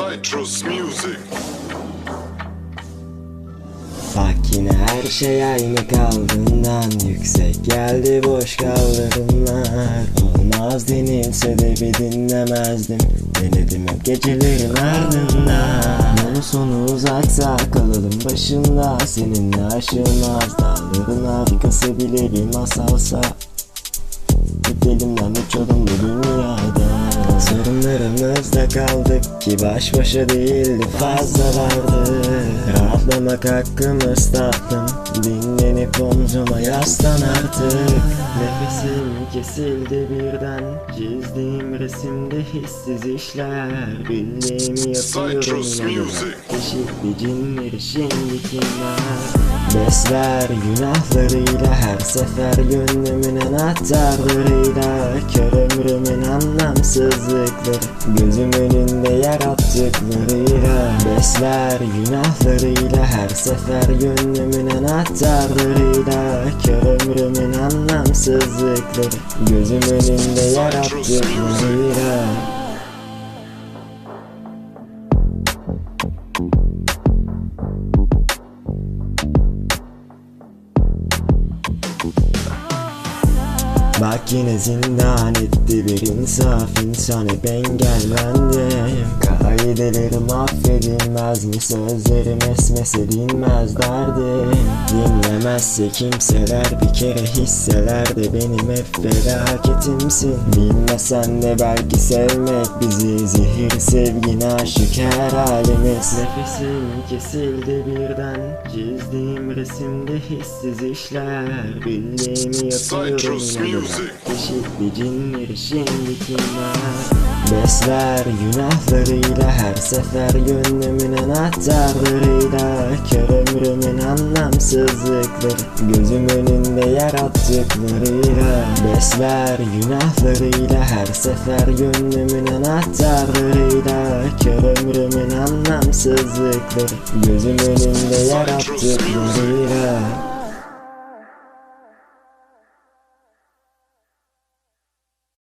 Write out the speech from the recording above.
Citrus Music. Bak yine her şey aynı kaldığından Yüksek geldi boş kaldırımlar Olmaz denilse de bir dinlemezdim. Denedim hep gecelerin ardından. Yolu sonu uzaksa kalalım başında Seninle aşılmaz dağların arkası bile bir masalsa. Gidelimden uçalım bu dünyada Sorunlarımızda kaldık ki baş başa değildi fazla vardı. Rahatlamak hakkımız tatlım Dinlenip omzuma yaslan artık. Nefesim kesildi birden Çizdiğim resimde hissiz işler. Bildiğimi yapıyorum Citrus inadına Music. Eşitli cinleri şimdi kimler? Besler günahlarıyla her sefer gönlümün anahtarlarıyla. Kör ömrümün anlamsızlıkları Gözüm önünde yarattıklarıyla Besler günahlarıyla her sefer gönlümün anahtarlarıyla. Kör ömrümün anlamsızlıkları Gözüm önünde yarattıklarıyla Bak yine zindan etti bir insaf insan hep engellendim Kaideleri affedilmez mi? Sözlerim esmese dinmez derdim Dinlemezse kimseler bir kere hisseler de benim hep felaketimsin Bilmesen de belki sevmek bizi. Zehir sevgine aşikar halimiz. Nefesim kesildi birden. Çizdiğim resimde hissiz işler. Bildiğimi yapıyorum Citrus inadına Music. Eşitli cinleri şimdi kimler? Besler günahlarıyla her sefer gönlümün anahtarlarıyla Kör ömrümün anlamsızlıkları Gözüm önünde yarattıklarıyla Besler günahlarıyla her sefer gönlümün anahtarlarıyla Kör ömrümün anlamsızlıkları Gözüm önünde yarattıklarıyla